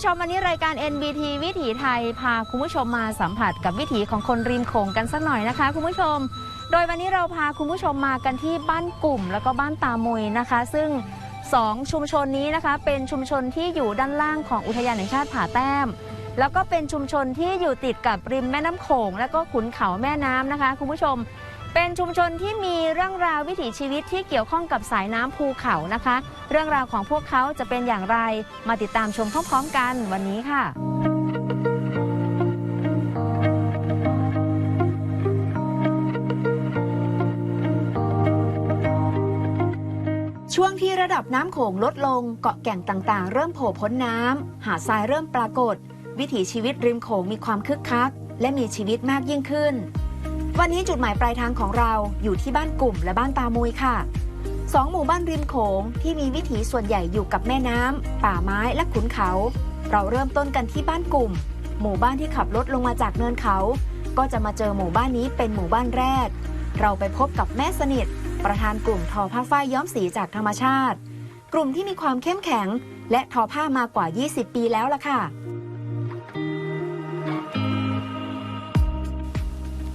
ผู้ชมวันนี้รายการ NBT วิถีไทยพาคุณผู้ชมมาสัมผัสกับวิถีของคนริมโขงกันสักหน่อยนะคะ คุณผู้ชม โดยวันนี้เราพาคุณผู้ชมมากันที่บ้านกลุ่ม แล้วก็บ้านตามุยนะคะ ซึ่งสองชุมชนนี้นะคะ เป็นชุมชนที่อยู่ด้านล่างของอุทยานแห่งชาติผาแต้ม แล้วก็เป็นชุมชนที่อยู่ติดกับริมแม่น้ำโขง และก็ขุนเขาแม่น้ำนะคะ คุณผู้ชม เป็นชุมชนที่มีเรื่องราววิถีชีวิตที่เกี่ยวข้องกับสายน้ำภูเขานะคะ เรื่องราวของพวกเขาจะเป็นอย่างไร มาติดตามชมพร้อมๆกันวันนี้ค่ะ ช่วงที่ระดับน้ำโขงลดลงเกาะแก่งต่างๆ เริ่มโผล่พ้นน้ำหาดทรายเริ่มปรากฏ วิถีชีวิตริมโขงมีความคึกคัก และมีชีวิตมากยิ่งขึ้น วันนี้จุดหมายปลายทางของเราอยู่ที่บ้านกลุ่มและบ้านตามุยค่ะสองหมู่บ้านริมโขงที่มีวิถีส่วนใหญ่อยู่กับแม่น้ำป่าไม้และขุนเขา เราเริ่มต้นกันที่บ้านกลุ่ม หมู่บ้านที่ขับรถลงมาจากเนินเขา ก็จะมาเจอหมู่บ้านนี้เป็นหมู่บ้านแรก เราไปพบกับแม่สนิท ประธานกลุ่มทอผ้าฝ้ายย้อมสีจากธรรมชาติ กลุ่มที่มีความเข้มแข็ง และทอผ้ามากว่า 20 ปีแล้วล่ะค่ะ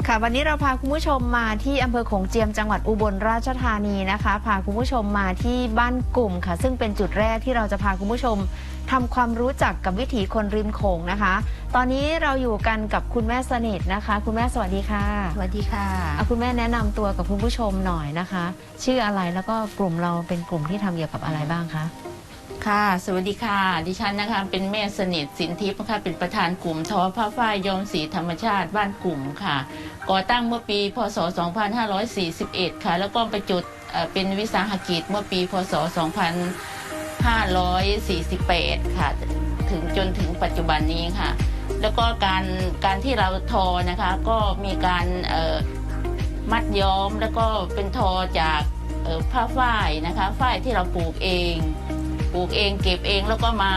ค่ะวันนี้เราพาคุณผู้ชมมาที่อำเภอโขงเจียมจังหวัดอุบลราชธานีนะคะ พาคุณผู้ชมมาที่บ้านกลุ่มค่ะ ซึ่งเป็นจุดแรกที่เราจะพาคุณผู้ชมทำความรู้จักกับวิถีคนริมโขงนะคะ ตอนนี้เราอยู่กันกับคุณแม่สนิทนะคะ คุณแม่สวัสดีค่ะสวัสดีค่ะเอาคุณแม่แนะนำตัวกับคุณผู้ชมหน่อยนะคะ ชื่ออะไรแล้วก็กลุ่มเราเป็นกลุ่มที่ทำเกี่ยวกับอะไรบ้างคะ ค่ะ สวัสดีค่ะ ดิฉันนะคะเป็นแม่สนิทสินทิพย์นะคะเป็นประธานกลุ่มทอผ้าฝ้ายย้อมสีธรรมชาติบ้านกลุ่มค่ะ ก่อตั้งเมื่อปี พศ 2541 ค่ะ แล้วก็ไปจุดเป็นวิสาหกิจเมื่อปี พศ 2548 ค่ะ ถึงจนถึงปัจจุบันนี้ค่ะ แล้วก็การการที่เราทอนะคะก็มีการมัดย้อมแล้วก็เป็นทอจากผ้าฝ้ายนะคะฝ้ายที่เราปลูกเองปลูกเองเก็บเองแล้วก็มา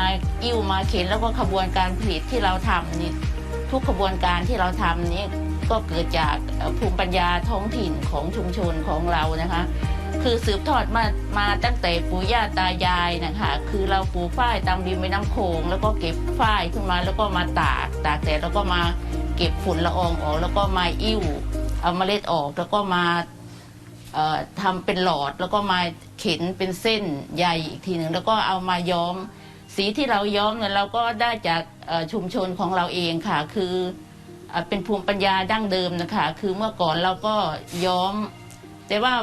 อิ่วมาเข็นแล้วก็ขบวนการผลิตที่เราทำนี่ทุกขบวนการที่เราทำนี่ ก็เกิดจากภูมิปัญญาท้องถิ่นของชุมชนของเรานะคะ คือสืบทอดมามาตั้งแต่ปู่ย่าตายายนะคะ คือเราปลูกฝ้ายตามริมแม่น้ำโขงแล้วก็เก็บฝ้ายขึ้นมาแล้วก็มาตากตากแต่แล้วก็มาเก็บฝุ่นละอองออก แล้วก็มาอิ่วเอาเมล็ดออกแล้วก็มาเอ่อทำเป็นหลอดแล้วก็มาเข็นเป็นเส้นใยอีกทีหนึ่งแล้วก็เอามาย้อม สีที่เราย้อมเนี่ยเราก็ได้จากชุมชนของเราเองค่ะ คือ อ่อเป็นภูมิปัญญาดั้งเดิมนะคะ คือเมื่อก่อนเราก็ย้อม แต่ว่า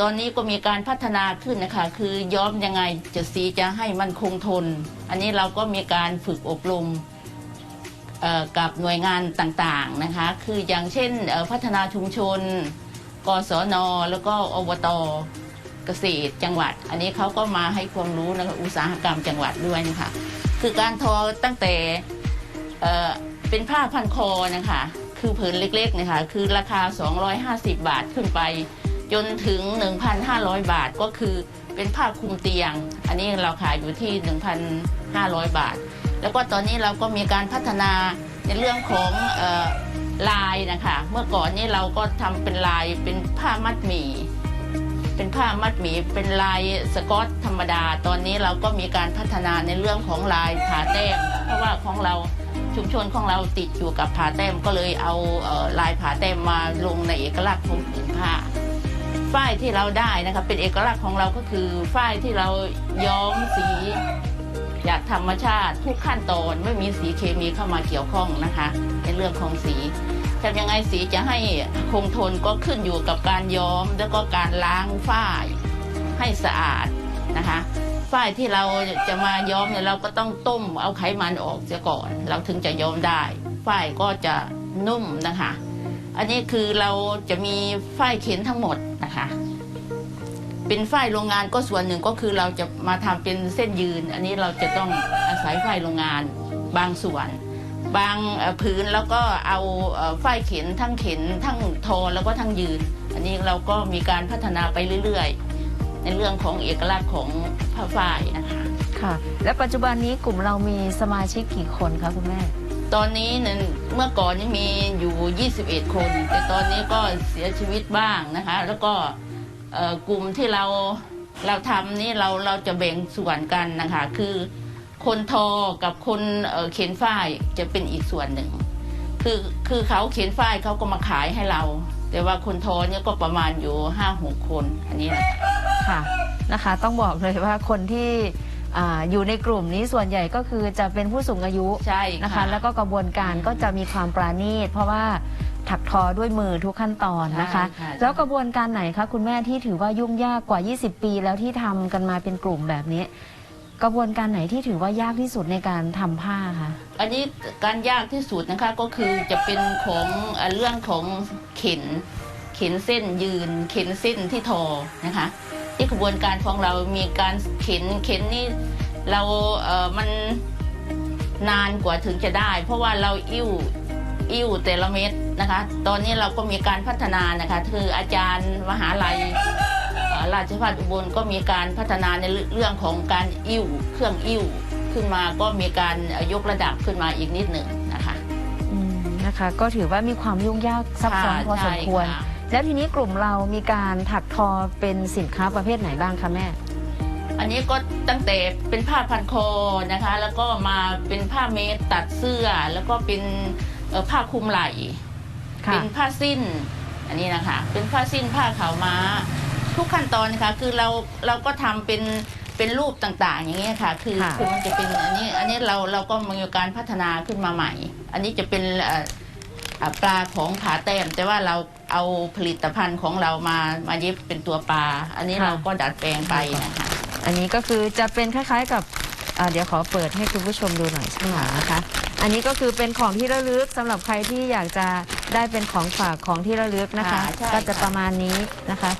ตอนนี้ก็มีการพัฒนาขึ้นนะคะ คือย้อมยังไงจะสีจะให้มันคงทน อันนี้เราก็มีการฝึกอบรมเอ่อกับหน่วยงานต่างๆนะคะ คืออย่างเช่นเอ่อพัฒนาชุมชน กศน แล้วก็อบตเกษตรจังหวัด อันนี้เขาก็มาให้ความรู้นะคะอุตสาหกรรมจังหวัดด้วยนะคะ คือการทอตั้งแต่เอ่อ เป็นผ้าพันคอนะคะ คือผืนเล็กๆนะคะ คือราคา 250 บาทขึ้นไป จนถึง 1,500 บาทก็คือเป็นผ้าคลุมเตียง อันนี้เราขายอยู่ที่ 1,500 บาท แล้วก็ตอนนี้เราก็มีการพัฒนาในเรื่องของออลายนะคะ เมื่อก่อนนี้เราก็ทำเป็นลายเป็นผ้ามัดหมี่เป็นผ้ามัดหมี่เป็นลายสกอตธรรมดา ตอนนี้เราก็มีการพัฒนาในเรื่องของลายผาแต้มเพราะว่าของเรา ชุมชนของเราติดอยู่กับผาแต้มก็เลยเอาลายผาแต้มมาลงในเอกลักษณ์ของผืนผ้าฝ้ายที่เราได้นะคะเป็นเอกลักษณ์ของเราก็คือฝ้ายที่เราย้อมสีจากธรรมชาติทุกขั้นตอนไม่มีสีเคมีเข้ามาเกี่ยวข้องนะคะในเรื่องของสีทำยังไงสีจะให้คงทนก็ขึ้นอยู่กับการย้อม แล้วก็การล้างฝ้ายให้สะอาดนะคะ ฝ้ายที่เราจะมาย้อมเนี่ยเราก็ต้องต้มเอาไขมันออกเสียก่อน เราถึงจะย้อมได้ฝ้ายก็จะนุ่มนะคะ อันนี้คือเราจะมีฝ้ายเข็นทั้งหมดนะคะ เป็นฝ้ายโรงงานก็ส่วนหนึ่งก็คือเราจะมาทำเป็นเส้นยืน อันนี้เราจะต้องอาศัยฝ้ายโรงงานบางส่วน บางพื้นแล้วก็เอาฝ้ายเข็นทั้งเข็นทั้งทอแล้วก็ทั้งยืน อันนี้เราก็มีการพัฒนาไปเรื่อยๆ ในเรื่องของเอกลักษณ์ของผ้าฝ้ายนะคะค่ะ และปัจจุบันนี้กลุ่มเรามีสมาชิกกี่คนคะคุณแม่ ตอนนี้เนี่ยเมื่อก่อนนี่มีอยู่ 21 คน แต่ตอนนี้ก็เสียชีวิตบ้างนะคะ แล้วก็เอ่อกลุ่มที่เราเราทำนี่เราเราจะแบ่งส่วนกันนะคะ คือคนทอกับคนเอ่อเขียนฝ้ายจะเป็นอีกส่วนหนึ่ง คือคือเขาเขียนฝ้ายเขาก็มาขายให้เรา แต่ว่าคนทอเนี่ยก็ประมาณอยู่ห้าหกคนอันนี้นะคะค่ะนะคะ ต้องบอกเลยว่าคนที่อ่าอยู่ในกลุ่มนี้ส่วนใหญ่ก็คือจะเป็นผู้สูงอายุใช่นะคะ แล้วก็กระบวนการก็จะมีความปราณีต เพราะว่าถักทอด้วยมือทุกขั้นตอนนะคะ ใช่ะแล้วกระบวนการไหนคะคุณแม่ที่ถือว่ายุ่งยากกว่า 20 ปีแล้วที่ทำกันมาเป็นกลุ่มแบบนี้ กระบวนการไหนที่ถือว่ายากที่สุดในการทำผ้าคะอันนี้การยากที่สุดนะคะก็คือจะเป็นของเอ่อเรื่องของเข็น เข็นเส้นยืน เข็นเส้นที่ทอนะคะที่กระบวนการของเรามีการเข็นเข็นนี่เราเออมันนานกว่าถึงจะได้ เพราะว่าเราอิ่วอิ่วแต่ละเม็ดนะคะ ตอนนี้เราก็มีการพัฒนานะคะ คืออาจารย์มหาลัย ราชภัฏอุบลก็มีการพัฒนาในเรื่องของการอิ่วเครื่องอิ่วขึ้นมาก็มีการเอ่อยกระดับขึ้นมาอีกนิดหนึ่งนะคะอืมนะคะ ก็ถือว่ามีความยุ่งยากซับซ้อนค่ะพอสมควรใช่ะแล้วทีนี้กลุ่มเรามีการถักทอเป็นสินค้าประเภทไหนบ้างคะแม่ อันนี้ก็ตั้งแต่เป็นผ้าพันคอนะคะ แล้วก็มาเป็นผ้าเมตรตัดเสื้อ แล้วก็เป็นเอ่อผ้าคลุมไหล่ค่ะเป็นผ้าสิ้น อันนี้นะคะ เป็นผ้าสิ้นผ้าขาวม้า ทุกขั้นตอนนะคะคือเราเราก็ทำเป็นเป็นรูปต่างๆ อย่างเงี้ยค่ะ คือค่ะคือมันจะเป็นอันนี้อันนี้เราเราก็มีการพัฒนาขึ้นมาใหม่ อันนี้จะเป็นเอ่ออ่าปลาของผาแต้มแต่ว่าเราเอาผลิตภัณฑ์ของเรามามาเย็บเป็นตัวปลา อันนี้เราก็ดัดแปลงไปนะคะอันนี้ก็คือจะเป็นคล้ายๆกับอ่าเดี๋ยวขอเปิดให้คุณผู้ชมดูหน่อยข้างหลังนะคะ อันนี้ก็คือเป็นของที่ระลึกสำหรับใครที่อยากจะได้เป็นของฝากของที่ระลึกนะคะค่ะใช่ก็จะค่ะประมาณนี้นะคะ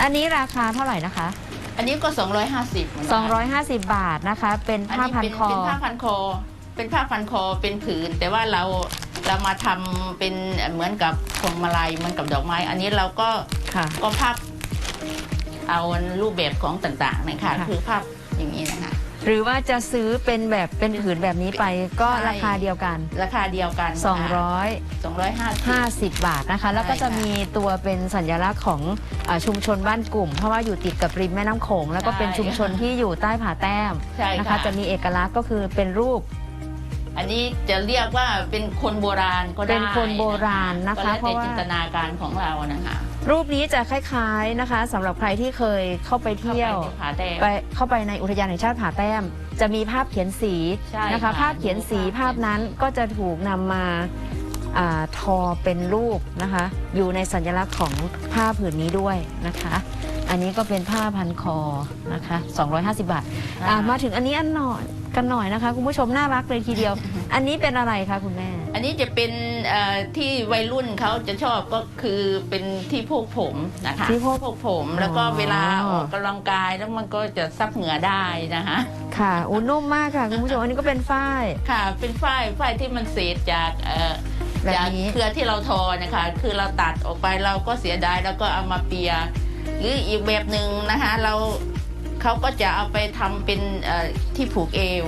อันนี้ราคาเท่าไหร่นะคะ อันนี้ก็ 250เหมือนกัน250 บาทนะคะ เป็นอันผ้านี้พันเป็นคอเป็นผ้าพันคอ เป็นผ้าพันคอเป็นผืน แต่ว่าเราเรามาทำเป็นเหมือนกับพวงมาลัยเหมือนกับดอกไม้ อันนี้เราก็ค่ะ ก็พับเอารูปแบบของต่างๆนะคะค่ะ คือพับอย่างนี้นะคะ หรือว่าจะซื้อเป็นแบบเป็นผืนแบบนี้ไปก็ใช่ ราคาเดียวกัน ราคาเดียวกัน200 250 50 บาทนะคะ แล้วก็จะใช่ค่ะมีตัวเป็นสัญลักษณ์ของอาชุมชนบ้านกลุ่ม เพราะว่าอยู่ติดกับริมแม่น้ำโขงแล้วก็เป็นใช่ชุมชนที่อยู่ใต้ผาแต้มใช่นะคะ ค่ะ จะมีเอกลักษณ์ก็คือเป็นรูป อันนี้จะเรียกว่าเป็นคนโบราณก็ได้เป็นคนโบราณนะคะก็แล้วเพราะแต่ว่า จินตนาการของเรานะคะ รูปนี้จะคล้ายๆนะคะสำหรับใครที่เคยเข้าไปเที่ยวข้าไปในผาแต้มไปเข้าไปในอุทยานแห่งชาติผาแต้ม จะมีภาพเขียนสีใช่นะคะ ค่ะภาพเขียนสีดูภาพภาพนั้นก็จะถูกนำมาอาทอเป็นรูปนะคะ อยู่ในสัญลักษณ์ของผ้าผืนนี้ด้วยนะคะ อันนี้ก็เป็นผ้าพันคอนะคะ 250 บาทอ่ามาถึงอันนี้อันหน่อยกันหน่อยนะคะ คุณผู้ชมน่ารักเลยทีเดียว อันนี้เป็นอะไรคะคุณแม่ อันนี้จะเป็นเอ่อที่วัยรุ่นเขาจะชอบก็คือเป็นที่พวกผมนะคะที่พวกพวกผม แล้วก็เวลาออกกำลังกายแล้วมันก็จะซับเหงื่อได้นะคะค่ะอุ้นุ่มมากค่ะคุณผู้ชมอันนี้ก็เป็นฝ้ายค่ะ เป็นฝ้ายฝ้ายที่มันเศษจากเอ่อแบบจากนี้เครือที่เราทอนะคะ คือเราตัดออกไปเราก็เสียดายแล้วก็เอามาเปีย หรืออีกแบบหนึ่งนะคะ เราเขาก็จะเอาไปทำเป็นเอ่อที่ผูกเอว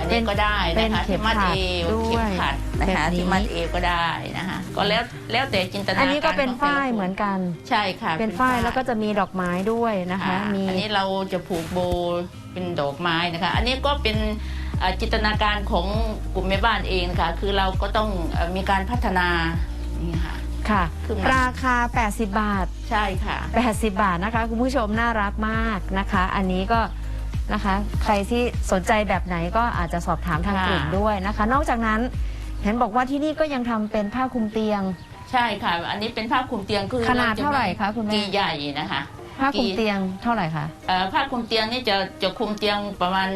อันนี้ก็ได้เป็นะนคะเข็ที่มมัดขัดเอวด้วยเข็มขัดนะคะแบบนี้ที่มัดเอวก็ได้นะคะก็แล้วแล้วแต่จินตนาการอันนี้ก็เป็นของแต่ละฝ้ายคเหมือนกันใช่ค่ะ เป็นฝ้ายแล้วก็จะมีดอกไม้ด้วยนะคะค่ะมีอันนี้เราจะผูกโบเป็นดอกไม้นะคะ อันนี้ก็เป็นเอ่อจินตนาการของกลุ่มแม่บ้านเองนะคะคือเราก็ต้องเอ่อมีการพัฒนานี่ค่ะค่ะคือมันราคา 80 บาท ใช่ค่ะ 80 บาทนะคะ คุณผู้ชมน่ารักมากนะคะ อันนี้ก็ นะคะ ใครที่สนใจแบบไหนก็อาจจะสอบถามทางค่ะกลุ่มด้วยนะคะ นอกจากนั้นเห็นบอกว่าที่นี่ก็ยังทำเป็นผ้าคลุมเตียง ใช่ค่ะ อันนี้เป็นผ้าคลุมเตียงคือขนาดจะเท่าไหร่คะคุณแม่ กี่ใหญ่นะคะผ้าคลุมเตียงเท่าไหร่คะ เอ่อผ้าคลุมเตียงนี่จะจะคลุมเตียงประมาณ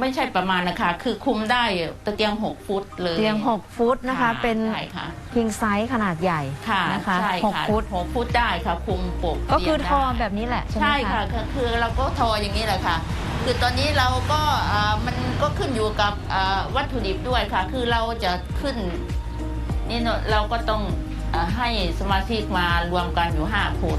ไม่ใช่ประมาณนะคะ คือคลุมได้ตะเตียง 6 ฟุตเลยเตียง 6 ฟุตนะคะ เป็นใช่ค่ะพิงไซส์ขนาดใหญ่ค่ะนะคะใช่หกค่ะฟุตหกฟุตได้ค่ะคลุมปกก็คือเตียงทอได้แบบนี้แหละ ใช่ไหมใช่คะค่ะก็คือเราก็ทออย่างนี้แหละค่ะ คือตอนนี้เราก็อ่ามันก็ขึ้นอยู่กับอ่าวัตถุดิบด้วยค่ะ คือเราจะขึ้นนี่เนอะเราก็ต้องอาให้สมาชิกมารวมกันอยู่ 5 คน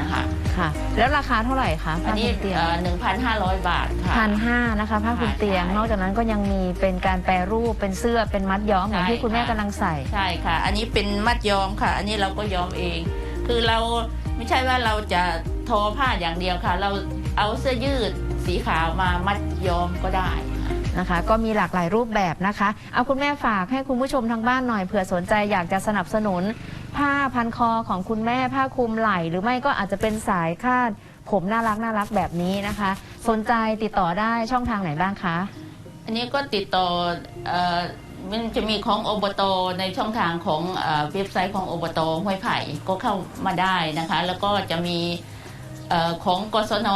นะคะ ค่ะ แล้วราคาเท่าไหร่คะอัผ้านคนี้ลุมเตียงหนึ่งพันห้าร้อยบาทค่ะ พันห้านะคะผ้าคลุมเตียง ใช่ นอกจากนั้นก็ยังมีเป็นการแปรรูปเป็นเสื้อเป็นมัดย้อมเหมือนใช่ที่คุณแม่ค่ะกำลังใส่ ใช่ค่ะ อันนี้เป็นมัดย้อมค่ะ อันนี้เราก็ย้อมเอง คือเราไม่ใช่ว่าเราจะทอผ้าอย่างเดียวค่ะ เราเอาเสื้อยืดสีขาวมามัดย้อมก็ได้นะคะก็มีหลากหลายรูปแบบนะคะ เอาคุณแม่ฝากให้คุณผู้ชมทางบ้านหน่อยเผื่อสนใจอยากจะสนับสนุน ผ้าพันคอของคุณแม่ผ้าคลุมไหล่ หรือไม่ก็อาจจะเป็นสายคาด ผมน่ารักน่ารักแบบนี้นะคะ สนใจติดต่อได้ช่องทางไหนบ้างคะ อันนี้ก็ติดต่อเอ่อมันจะมีของอบตในช่องทางของเอ่อเว็บไซต์ของอบตห้วยไผ่ก็เข้ามาได้นะคะ แล้วก็จะมี ของกศน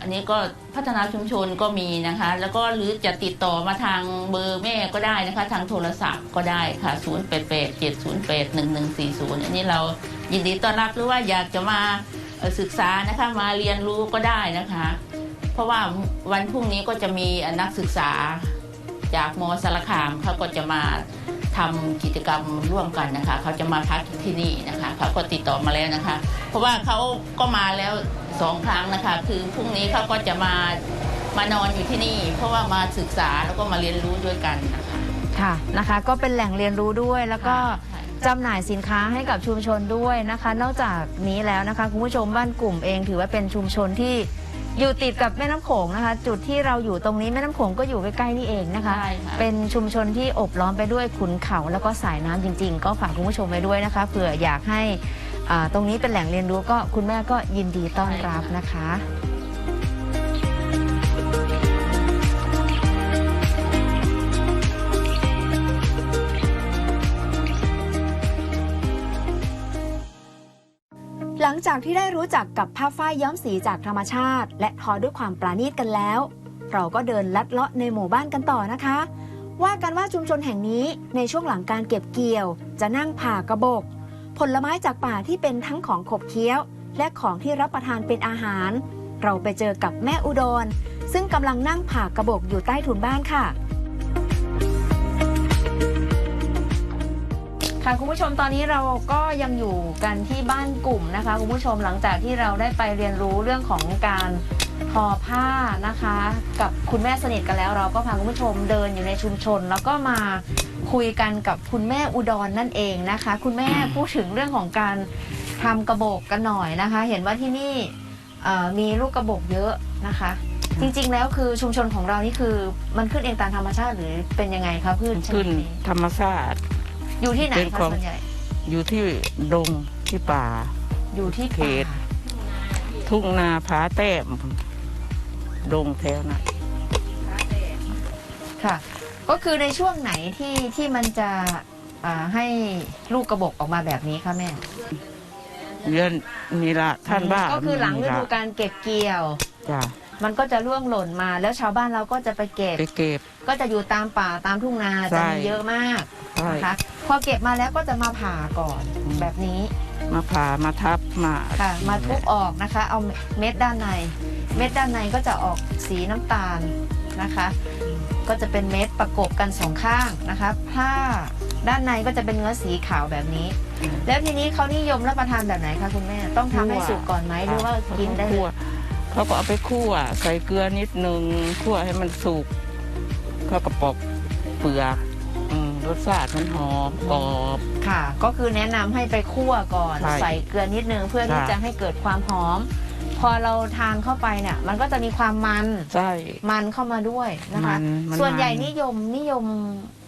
อันนี้ก็พัฒนาชุมชนก็มีนะคะ แล้วก็หรือจะติดต่อมาทางเบอร์แม่ก็ได้นะคะ ทางโทรศัพท์ก็ได้ค่ะ 0 8 8 7 0 8 1 1 4 0 อันนี้เรายินดีต้อนรับหรือว่าอยากจะมาศึกษานะคะมาเรียนรู้ก็ได้นะคะ เพราะว่าวันพรุ่งนี้ก็จะมีนักศึกษาจากมสารคามเขาก็จะมา ทำกิจกรรมร่วมกันนะคะ เขาจะมาพักที่นี่นะคะเขาก็ติดต่อมาแล้วนะคะ เพราะว่าเขาก็มาแล้วสองครั้งนะคะ คือพรุ่งนี้เขาก็จะมามานอนอยู่ที่นี่ เพราะว่ามาศึกษาแล้วก็มาเรียนรู้ด้วยกันนะคะค่ะนะคะ ก็เป็นแหล่งเรียนรู้ด้วยแล้วก็จำหน่ายสินค้าให้กับชุมชนด้วยนะคะ นอกจากนี้แล้วนะคะคุณผู้ชมบ้านกลุ่มเองถือว่าเป็นชุมชนที่ อยู่ติดกับแม่น้ำโขงนะคะ จุดที่เราอยู่ตรงนี้แม่น้ำโขงก็อยู่ใกล้ๆนี่เองนะคะ ใช่ค่ะ เป็นชุมชนที่อบล้อมไปด้วยขุนเขาแล้วก็สายน้ำจริง ๆ ก็ฝากคุณผู้ชมไว้ด้วยนะคะเผื่ออยากให้อ่าตรงนี้เป็นแหล่งเรียนรู้ก็คุณแม่ก็ยินดีต้อนรับนะคะ จากที่ได้รู้จักกับผ้าฝ้ายย้อมสีจากธรรมชาติ และทอด้วยความปราณีตกันแล้ว เราก็เดินลัดเลาะในหมู่บ้านกันต่อนะคะ ว่ากันว่าชุมชนแห่งนี้ในช่วงหลังการเก็บเกี่ยว จะนั่งผ่ากระบอกผลไม้จากป่าที่เป็นทั้งของขบเคี้ยว และของที่รับประทานเป็นอาหาร เราไปเจอกับแม่อุดรซึ่งกำลังนั่งผ่ากระบอกอยู่ใต้ถุนบ้านค่ะ ค่ะคุณผู้ชมตอนนี้เราก็ยังอยู่กันที่บ้านกลุ่มนะคะคุณผู้ชมหลังจากที่เราได้ไปเรียนรู้เรื่องของการทอผ้านะคะ กับคุณแม่สนิทกันแล้ว เราก็พาคุณผู้ชมเดินอยู่ในชุมชน แล้วก็มาคุยกันกับคุณแม่อุดรนนั่นเองนะคะ คุณแม่พูดถึงเรื่องของการทำกระบอกกันหน่อยนะคะ เห็นว่าที่นี่เอ่อมีลูกกระบอกเยอะนะคะ จริงๆแล้วคือชุมชนของเรานี่คือมันขึ้นเองตามธรรมชาติหรือเป็นยังไงคะพืชชขึ้นดธรรมชาติ อยู่ที่ไหนเป็นคะของส่วนใหญ่ อยู่ที่ดงที่ป่า อยู่ที่เขป่าตทุ่งนาผาแต้ม ดงแถวน่ะค่ะ ก็คือในช่วงไหนที่ที่มันจะอ่าให้ลูกกระบอกออกมาแบบนี้คะแม่เดือนนี่ละท่านบ้าก็คือหลังฤนี่ดูละการเก็บเกี่ยว จ้ะมันก็จะร่วงหล่นมา แล้วชาวบ้านเราก็จะไปเก็บ ไปเก็บ ก็จะอยู่ตามป่าตามทุ่งนาใช่ จะมีเยอะมากใช่ นะคะ พอเก็บมาแล้วก็จะมาผ่าก่อนอืมแบบนี้มาผ่ามาทับมาค่ะ มาทุบออกนะคะ เอาเม็ดด้านใน เม็ดด้านในก็จะออกสีน้ำตาลนะคะ ก็จะเป็นเม็ดประกบกันสองข้างนะคะผ้าด้านในก็จะเป็นเนื้อสีขาวแบบนี้ แล้วทีนี้เขานิยมรับประทานแบบไหนคะคุณแม่ ต้องทำให้สุกก่อนไหมหรือว่ากินได้เลคั่วยเขาก็เอาไปคั่วใส่เกลือนิดนึงคั่วให้มันสุกเขาก็ปอกเปลือกอืม รสชาติมันหอมกรอบ ค่ะ ก็คือแนะนำให้ไปคั่วก่อน ใช่ใส่เกลือนิดนึงเพื่อที่ค่ะจะให้เกิดความหอม พอเราทานเข้าไปเนี่ย มันก็จะมีความมันใช่ มันเข้ามาด้วยนะคะ มันมันส่วนใหญ่มัน นิยมนิยม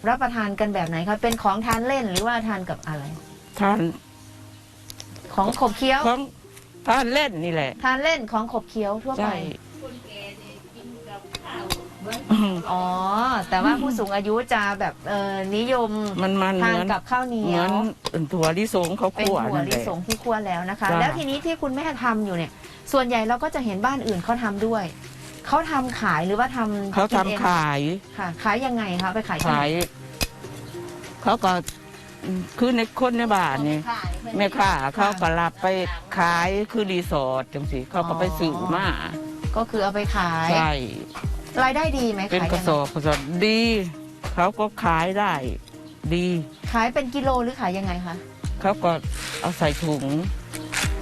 รับประทานกันแบบไหนคะเป็นของทานเล่นหรือว่าทานกับอะไรท่านของขบเคี้ยว ของท่านเล่นนี่แหละ ทานเล่นของขบเคี้ยวทั่วไป ใช่ อ๋อ แต่ว่าผู้สูงอายุจะแบบเออนิยมมันมันทานเหมือนกับข้าวเหนีเหมืยอวนถั่วลิสงเขาเป็นคั่วถั่วนั่นแหลิละ สงที่คั่วแล้วนะคะ จ้ะ แล้วทีนี้ที่คุณแม่ทำอยู่เนี่ย ส่วนใหญ่เราก็จะเห็นบ้านอื่นเขาทำด้วย เขาทำขายหรือว่าทำเขาทำกินองขายค่ะ ขายยังไงคะไปขายที่ไหน ขาย เขาก็คือในคนในบ้านนี่แม่ค้าเขาก็รับไปขายคือรีสอร์ทจังสิเขาก็ไปซื้อมาก็คือเอาไปขาย ใช่ รายได้ดีไหมเป็นขายกระยังสไงอบกระสอบดี เขาก็ขายได้ ดี ขายเป็นกิโลหรือขายยังไงคะเขาก็เอาใส่ถุง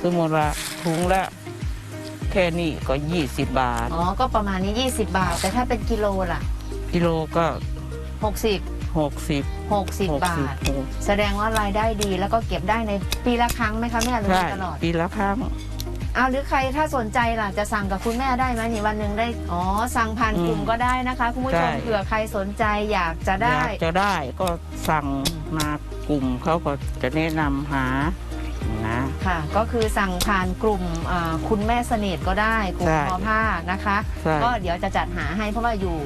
สมมติว่าถุงละแค่นี้ก็ยี่สิบบาท อ๋อก็ประมาณนี้ 20 บาท แต่ถ้าเป็นกิโลล่ะ กิโลก็ 60หกสิบ60 บาทหกแสดงว่ารายได้ดีแล้วก็เก็บได้ในปีละครั้งไหมคะแม่หรือใช่ว่าตลอด ปีละครั้ง เอาหรือใครถ้าสนใจล่ะจะสั่งกับคุณแม่ได้ไหมนี่วันหนึ่งได้อ๋อสั่งผ่านกลุ่มอืมก็ได้นะคะคุณผู้ชมใช่ เผื่อใครสนใจอยากจะอได้ ยากจะได้ก็สั่งมากลุ่มเขาก็จะแนะนำหานะ ค่ะก็คือสั่งผ่านกลุ่มอ่าคุณแม่เสน่ห์ก็ได้กลุ่มใช่ ทอผ้านะคะ ใช่ ก็เดี๋ยวจะจัดหาให้เพราะว่าอยู่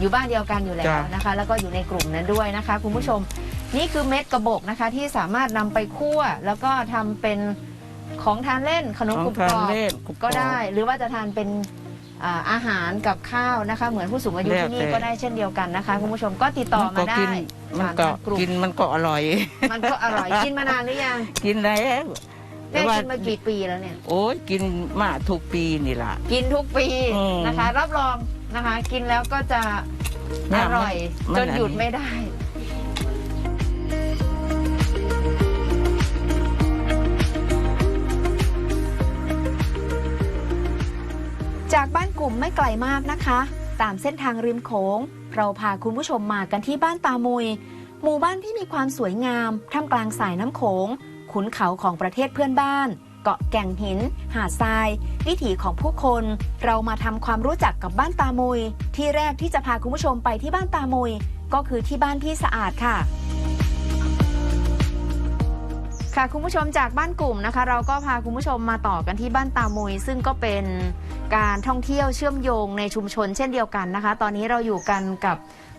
อยู่บ้านเดียวกันอยู่แล้วจ้ะนะคะ แล้วก็อยู่ในกลุ่มนั้นด้วยนะคะ คุณผู้ชมนี่คือเม็ดกระบอกนะคะที่สามารถนำไปคั่วแล้วก็ทำเป็น ของทานเล่นขนมของกรุบทากนรอบเล่นกรุบก็รอบได้ หรือว่าจะทานเป็นอ่าอาหารกับข้าวนะคะ เหมือนผู้สูงอายุแล้วที่นี่แต่ก็ได้เช่นเดียวกันนะคะคุณผู้ชมก็ติดต่อมันมาก็ได้กินมันผ่านก็ทางกลุ่มกินมันก็อร่อย มันก็อร่อยกินมานานหรือยัง กินแล้วแต่แม่ว่ากินมากี่ปีแล้วเนี่ย โอ้ยกินมาทุกปีนี่ล่ะ กินทุกปีอืมนะคะ รับรองนะคะ กินแล้วก็จะเนี่อยร่อยมันจนหยุดอันนี้ไม่ได้ จากบ้านกลุ่มไม่ไกลมากนะคะ ตามเส้นทางริมโขง เราพาคุณผู้ชมมากันที่บ้านตามุย หมู่บ้านที่มีความสวยงามท่ามกลางสายน้ำโขง ขุนเขาของประเทศเพื่อนบ้าน เกาะแก่งหิน หาดทราย วิถีของผู้คน เรามาทำความรู้จักกับบ้านตามุย ที่แรกที่จะพาคุณผู้ชมไปที่บ้านตามุย ก็คือที่บ้านพี่สะอาดค่ะค่ะคุณผู้ชมจากบ้านกลุ่มนะคะ เราก็พาคุณผู้ชมมาต่อกันที่บ้านตามุย ซึ่งก็เป็น การท่องเที่ยวเชื่อมโยงในชุมชนเช่นเดียวกันนะคะ ตอนนี้เราอยู่กันกับ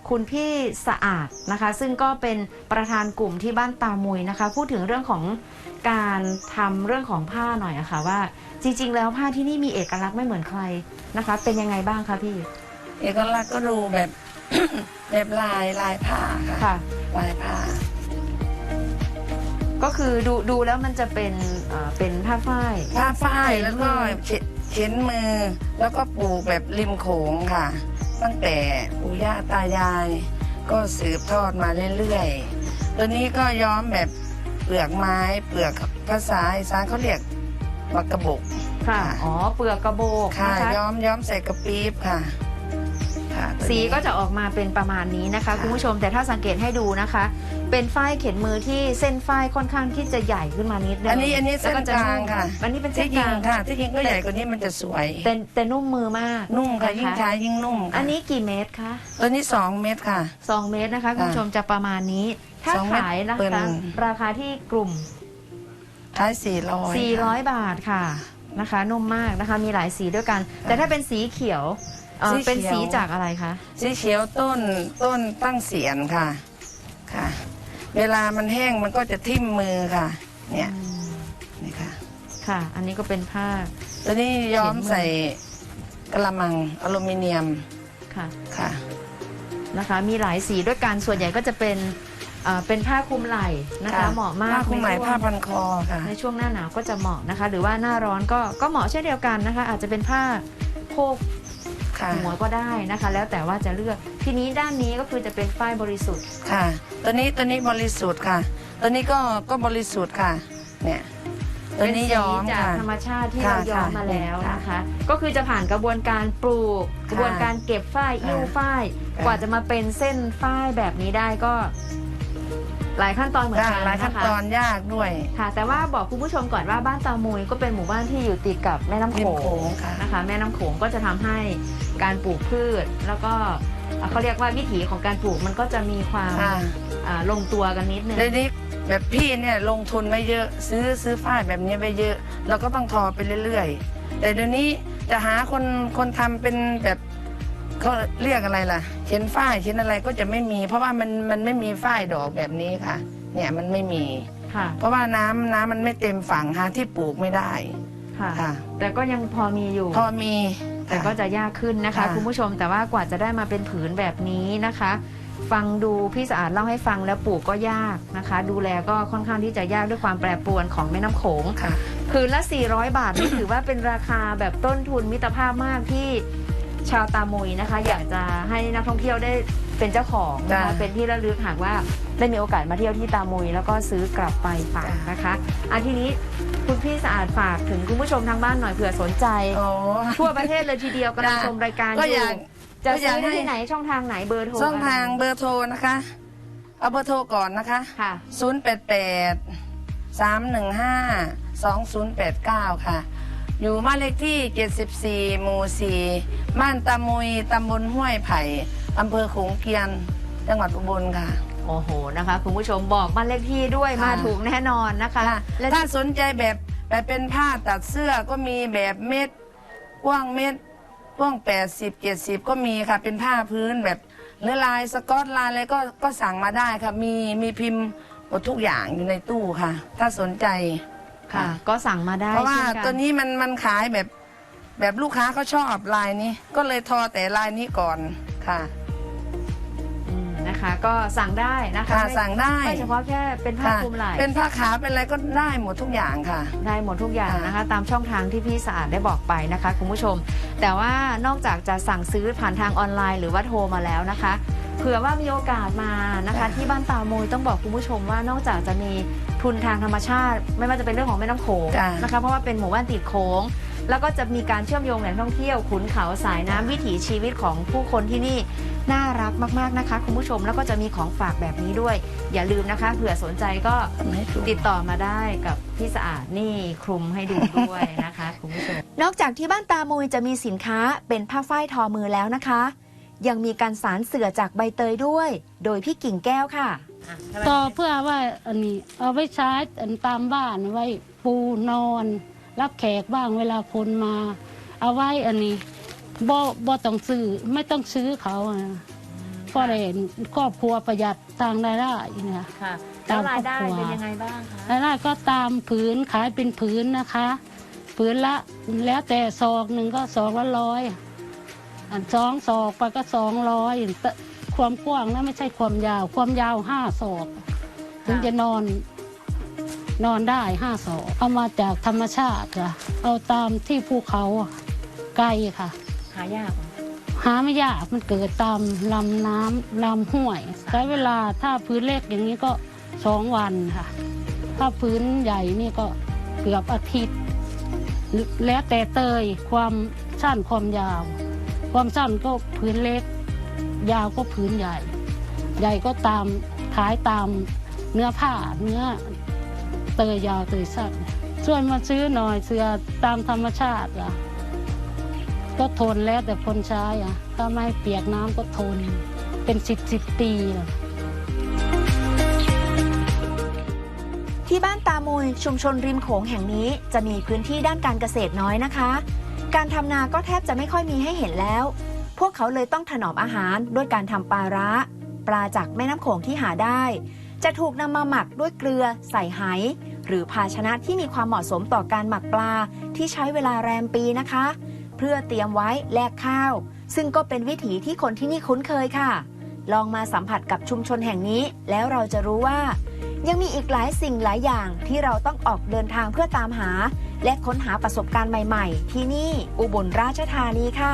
คุณพี่สะอาดนะคะ ซึ่งก็เป็นประธานกลุ่มที่บ้านตามุยนะคะ พูดถึงเรื่องของการทำเรื่องของผ้าหน่อยอะค่ะว่า จริง ๆ แล้วผ้าที่นี่มีเอกลักษณ์ไม่เหมือนใครนะคะ เป็นยังไงบ้างคะพี่เอกลักษณ์ก็ดูแบบ แบบลายลายผ้าค่ะค่ะ ลายผ้า ก็คือดูดูแล้วมันจะเป็นเอ่อเป็นผ้าฝ้ายผ้าฝ้ายแล้วก็เข็นมือ เข็นมือแล้วก็ปลูกแบบริมโขงค่ะ ตั้งแต่ปู่ย่าตายาย ก็สืบทอดมาเรื่อยๆตัวนี้ก็ย้อมแบบเปลือกไม้เปลือกภาษาอีสานเขาเรียกบักกระบกค่ะ อ๋อ เปลือกกระโบกค่ะ นะคะย้อมย้อมใส่กระปี๊บค่ะค่ะตัวสีนี้ก็จะออกมาเป็นประมาณนี้นะคะค่ะคุณผู้ชมแต่ถ้าสังเกตให้ดูนะคะ เป็นฝ้ายเข็นมือที่เส้นฝ้ายค่อนข้างที่จะใหญ่ขึ้นมานิดนึงอันนี้อันนี้เส้นแล้วจะกลางค่ะอันนี้เป็นเส้ที่นกยิลางงค่ะที่ยิงก็ใหญ่กว่านี้มันจะสวย แต่แต่นุ่มมือมากนุ่มค่ะนยิ่งใช้ยิ่งนุ่มค่ะอันนี้กี่เมตรคะตัวนี้สองเม็ดค่ะ สองเมตรนะคะคุณผู้ชมจะประมาณนี้ ถ้าสองเมตรขายนะเป็นคะราคาที่กลุ่ม ใช้สี่ร้อย400 บาทค่ะนะคะนุ่มมากนะคะมีหลายสีด้วยกัน แต่ถ้าเป็นสีเขียวเอ่อเป็นสีจากอะไรคะ สีเขียวต้นต้นตั้งเสียนค่ะค่ะ เวลามันแห้งมันก็จะทิ่มมือค่ะ เนี่ยนี่ค่ะ ค่ะ อันนี้ก็เป็นผ้าตัวนี้ย้อมเขียนมือใส่กระมังอลูมิเนียมค่ะค่ะนะคะ มีหลายสีด้วยกันส่วนใหญ่ก็จะเป็นเอ่อเป็นผ้าคลุมไหล่นะคะค่ะเหมาะมากผ้าคลุมไหล่ในช่วงผ้าพันคอค่ะในช่วงหน้าหนาวก็จะเหมาะนะคะ หรือว่าหน้าร้อนก็ก็เหมาะเช่นเดียวกันนะคะ อาจจะเป็นผ้าโพก ค่ะ หัวก็ได้นะคะ แล้วแต่ว่าจะเลือกทีนี้ด้านนี้ก็คือจะเป็นฝ้ายบริสุทธิ์ค่ะ ตัวนี้ตัวนี้บริสุทธิ์ค่ะ ตัวนี้ก็ก็บริสุทธิ์ค่ะ เนี่ย ตัวนี้ย้อมเป็นสีจากค่ะ ธรรมชาติที่ค่ะเราย้อมค่ะมาแล้วค่ะนะคะ ก็คือจะผ่านกระบวนการปลูกกระบวนการเก็บฝ้ายค่ะยิ้วฝ้าย ค่ะ กว่าจะมาเป็นเส้นฝ้ายแบบนี้ได้ก็ หลายขั้นตอนเหมือนค่ะกันหลายขั้นนะคะตอนยากด้วยค่ะ แต่ว่าบอกคุณผู้ชมก่อนว่าบ้านตามุยก็เป็นหมู่บ้านที่อยู่ติดกับแม่น้ำริโขมโขงงค่ะนะคะ แม่น้ำโขงก็จะทำให้การปลูกพืช แล้วก็เอ่อเขาเรียกว่าวิถีของการปลูกมันก็จะมีความค่ะอ่าลงตัวกันนิดนึงเดี๋ยวนี้แบบพี่เนี่ยลงทุนไม่เยอะซื้อซื้อฝ้ายแบบนี้ไปเยอะ เราก็ต้องทอไปเรื่อย ๆ แต่เดี๋ยวนี้จะหาคนคนทำเป็นแบบ เขาเรียกอะไรล่ะเข็นฝ้ายเข็นอะไรก็จะไม่มี เพราะว่ามันมันไม่มีฝ้ายดอกแบบนี้ค่ะ เนี่ยมันไม่มี ค่ะ เพราะว่าน้ำน้ำมันไม่เต็มฝั่งหาที่ปลูกไม่ได้ค่ะ ค่ะ แต่ก็ยังพอมีอยู่ พอมีแต่ก็จะยากขึ้นนะคะ ค่ะ คุณผู้ชมแต่ว่ากว่าจะได้มาเป็นผืนแบบนี้นะคะ ฟังดูพี่สะอาดเล่าให้ฟังแล้วปลูกก็ยากนะคะ ดูแลก็ค่อนข้างที่จะยากด้วยความแปรปรวนของแม่น้ำโขง ค่ะผืนละ 400 บาท นี่ถือว่าเป็นราคาแบบต้นทุนมิตรภาพมากที่ ชาวตามุยนะคะ อยากจะให้นักท่องเที่ยวได้เป็นเจ้าของนะคะจ้ะเป็นที่ระลึกหากว่าได้มีโอกาสมาเที่ยวที่ตามุย แล้วก็ซื้อกลับไปฝากจ้ะนะคะอันทีนี้คุณพี่สะอาดฝากถึงคุณผู้ชมทางบ้านหน่อยเผื่อสนใจโอ้ทั่วประเทศเลยทีเดียวกำลังจ้ะชมรายการก็ออยู่ยากจะก็อยาซื้กอได้ให้ ที่ไหนช่องทางไหนเบอร์โทรช่องทางเบอร์โทรนะคะ เอาเบอร์โทรก่อนนะคะ ค่ะ088 315 2089 ค่ะ อยู่บ้านเลขที่ 74 หมู่ 4 บ้านตะมุย ตำบลห้วยไผ่อำเภอขงเกียน จังหวัดอุบลค่ะ โอ้โหนะคะคุณผู้ชมบอกบ้านเลขที่ด้วยค่ะ มาถูกแน่นอนนะคะค่ะและถ้าสนใจแบบแบบเป็นผ้าตัดเสื้อก็มีแบบเม็ดกว้างเม็ดกว้าง 80 70 ก็มีค่ะ เป็นผ้าพื้นแบบเนื้อลายสกอตลายอะไรก็ก็สั่งมาได้ค่ะ มีมีพิมพ์หมดทุกอย่างอยู่ในตู้ค่ะ ถ้าสนใจ ค่ะ ก็สั่งมาได้เพราะว่าช่นกันตัวนี้มันมันขายแบบแบบลูกค้าเขาชอบลายนี้ ก็เลยทอแต่ลายนี้ก่อนค่ะ อืมนะคะ ก็สั่งได้นะคะค่ะไม่สั่งได้ ไม่เฉพาะแค่เป็นผ้าค่ะคลุมไหล่เป็นผ้าขาวเป็นอะไรก็ได้หมดทุกอย่างค่ะ ได้หมดทุกอย่างค่ะนะคะ ตามช่องทางที่พี่สะอาดได้บอกไปนะคะคุณผู้ชม แต่ว่านอกจากจะสั่งซื้อผ่านทางออนไลน์หรือว่าโทรมาแล้วนะคะ เผื่อว่ามีโอกาสมานะคะ ที่บ้านตาโมยต้องบอกคุณผู้ชมว่านอกจากจะมี ทุนทางธรรมชาติ ไม่ว่าจะเป็นเรื่องของแม่น้ำโขงจ้ะ นะคะเพราะว่าเป็นหมู่บ้านติดโขงแล้วก็จะมีการเชื่อมโยงแหล่งท่องเที่ยวขุนเขาสายน้ำวิถีชีวิตของผู้คนที่นี่น่ารักมากๆนะคะ คุณผู้ชมแล้วก็จะมีของฝากแบบนี้ด้วย อย่าลืมนะคะเผื่อสนใจก็ไม่ถูก ติดต่อมาได้กับพี่สะอาดนี่คลุมให้ดูด้วยนะคะคุณผู้ชม นอกจากที่บ้านตามุยจะมีสินค้าเป็นผ้าฝ้ายทอมือแล้วนะคะ ยังมีการสารเสื่อจากใบเตยด้วย โดยพี่กิ่งแก้วค่ะ ต่อเพื่อว่าอันนี้เอาไว้ใช้อันตามบ้านไว้ปูนอน รับแขกบ้างเวลาคนมา เอาไว้อันนี้บ่บ่ต้องซื้อไม่ต้องซื้อเขาอะก็เลยครอบครัวประหยัดทางรายได้เนี่ย ค่ะแล้วรายได้เป็นยังไงบ้างรายได้ก็ตามผืนขายเป็นผืนนะคะผืนละแล้วแต่ซอกหนึ่งก็ซอกละร้อยอันสองซอกไปก็สองร้อย ความกว้างนะไม่ใช่ความยาว ความยาวห้าศอกถึงจะนอน นอนได้ห้าศอกเอามาจากธรรมชาติค่ะเอาตามที่ภูเขาอะไกลค่ะ หายาก หาไม่ยากมันเกิดตามลำน้ำลำห้วยใช้เวลาถ้าพื้นเล็กอย่างนี้ก็สองวันค่ะ ถ้าพื้นใหญ่นี่ก็เกือบอาทิตย์หรือแล้วแต่เตยความสั้นความยาว ความสั้นก็พื้นเล็ก ยาวก็พื้นใหญ่ ใหญ่ก็ตามขายตามเนื้อผ้าเนื้อเตยยาวเตยสั้นช่วยมาซื้อหน่อยเสือตามธรรมชาติอะ ก็ทนแล้วแต่คนใช้อะถ้าไม่เปียกน้ำก็ทน เป็นสิบสิบปีอะที่บ้านตามุยชุมชนริมโขงแห่งนี้จะมีพื้นที่ด้านการเกษตรน้อยนะคะ การทำนาก็แทบจะไม่ค่อยมีให้เห็นแล้ว วกเขาเลยต้องถนอมอาหารด้วยการทำปลาร้า ปลาจากแม่น้ำโขงที่หาได้ จะถูกนำมาหมักด้วยเกลือ ใส่ไหหรือภาชนะที่มีความเหมาะสมต่อการหมักปลาที่ใช้เวลาแรมปีนะคะ เพื่อเตรียมไว้แลกข้าว ซึ่งก็เป็นวิถีที่คนที่นี่คุ้นเคยค่ะ ลองมาสัมผัสกับชุมชนแห่งนี้ แล้วเราจะรู้ว่า ยังมีอีกหลายสิ่งหลายอย่างที่เราต้องออกเดินทางเพื่อตามหา และค้นหาประสบการณ์ใหม่ ๆ ที่นี่อุบลราชธานีค่ะ